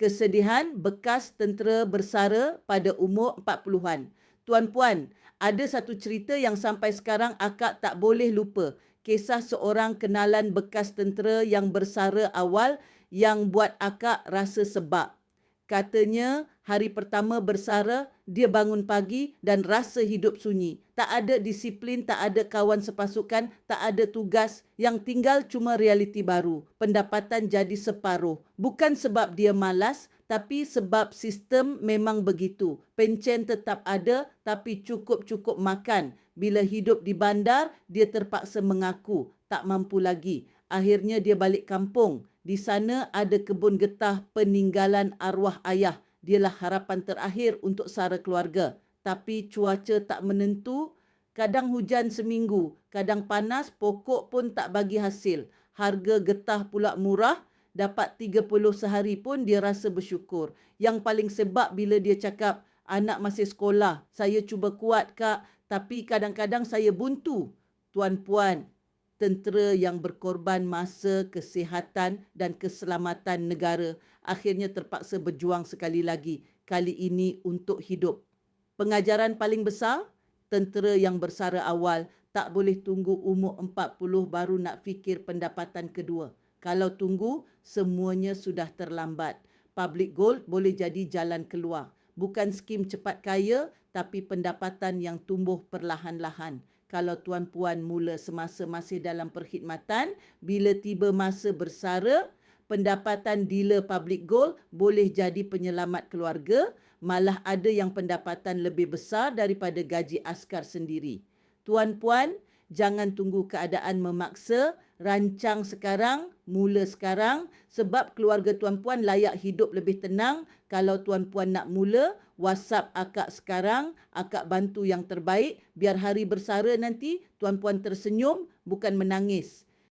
kesedihan bekas tentera bersara pada umur 40-an. Tuan-puan, ada satu cerita yang sampai sekarang akak tak boleh lupa. Kisah seorang kenalan bekas tentera yang bersara awal yang buat akak rasa sebab. Katanya hari pertama bersara, dia bangun pagi dan rasa hidup sunyi. Tak ada disiplin, tak ada kawan sepasukan, tak ada tugas. Yang tinggal cuma realiti baru. Pendapatan jadi separuh. Bukan sebab dia malas, tapi sebab sistem memang begitu. Pencen tetap ada tapi cukup-cukup makan. Bila hidup di bandar, dia terpaksa mengaku tak mampu lagi. Akhirnya dia balik kampung. Di sana ada kebun getah peninggalan arwah ayah. Dialah harapan terakhir untuk sara keluarga. Tapi cuaca tak menentu. Kadang hujan seminggu. Kadang panas, pokok pun tak bagi hasil. Harga getah pula murah. Dapat 30 sehari pun dia rasa bersyukur. Yang paling sebab bila dia cakap, anak masih sekolah. Saya cuba kuat kak, tapi kadang-kadang saya buntu. Tuan-puan, tentera yang berkorban masa kesihatan dan keselamatan negara akhirnya terpaksa berjuang sekali lagi kali ini untuk hidup. Pengajaran paling besar tentera yang bersara awal tak boleh tunggu umur 40 baru nak fikir pendapatan kedua. Kalau tunggu semuanya sudah terlambat. Public gold boleh jadi jalan keluar. Bukan skim cepat kaya tapi pendapatan yang tumbuh perlahan-lahan kalau tuan-puan mula semasa masih dalam perkhidmatan, bila tiba masa bersara, pendapatan dealer public gold boleh jadi penyelamat keluarga, malah ada yang pendapatan lebih besar daripada gaji askar sendiri. Tuan-puan, jangan tunggu keadaan memaksa, rancang sekarang, mula sekarang sebab keluarga tuan-puan layak hidup lebih tenang. Kalau tuan-puan nak mula, WhatsApp akak sekarang, akak bantu yang terbaik biar hari bersara nanti tuan-puan tersenyum bukan menangis.